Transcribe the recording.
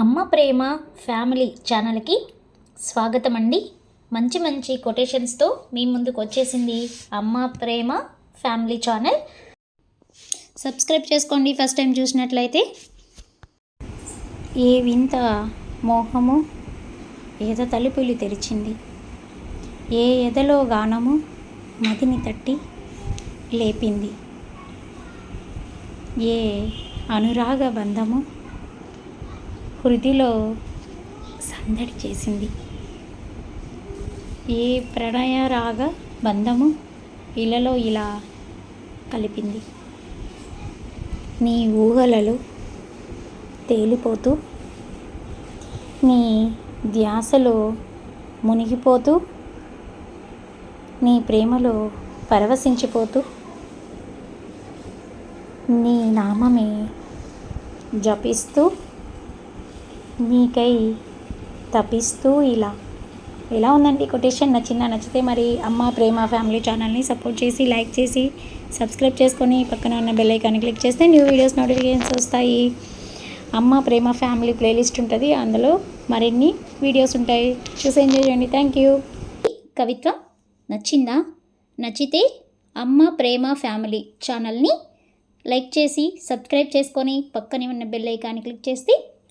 అమ్మ ప్రేమ ఫ్యామిలీ ఛానల్కి స్వాగతం అండి మంచి మంచి కొటేషన్స్తో మీ ముందుకు వచ్చేసింది Amma Prema family channel. Subscribe చేసుకోండి ఫస్ట్ టైం చూసినట్లయితే. ఏ వింత మోహము ఏద తలుపులు తెరిచింది. ఏ ఎదలో గానము మదిని తట్టి లేపింది. ఏ అనురాగ బంధము హృదిలో సందడి చేసింది. ఏ ప్రణయ రాగ బంధము ఇలలో ఇలా కలిపింది. నీ ఊహలలో తేలిపోతూ నీ ధ్యాసలో మునిగిపోతూ నీ ప్రేమలో పరవశించిపోతూ నీ నామమే జపిస్తూ నీకై తపిస్తూ ఇలా. ఎలా ఉందండి కొటేషన్? నచ్చిందా? నచ్చితే మరి అమ్మ ప్రేమ ఫ్యామిలీ ఛానల్ని సపోర్ట్ చేసి లైక్ చేసి సబ్స్క్రైబ్ చేసుకొని పక్కన ఉన్న బెల్ ఐకాన్ క్లిక్ చేస్తే న్యూ వీడియోస్ నోటిఫికేషన్స్ వస్తాయి. అమ్మ ప్రేమ ఫ్యామిలీ ప్లేలిస్ట్ ఉంటుంది. అందులో మరిన్ని వీడియోస్ ఉంటాయి. చూసి ఎంజాయ్ చేయండి. Thank you. కవిత్వం నచ్చిందా? నచ్చితే అమ్మ ప్రేమ ఫ్యామిలీ ఛానల్ని లైక్ చేసి సబ్స్క్రైబ్ చేసుకొని పక్కనే ఉన్న బెల్ ఐకాన్ని క్లిక్ చేస్తే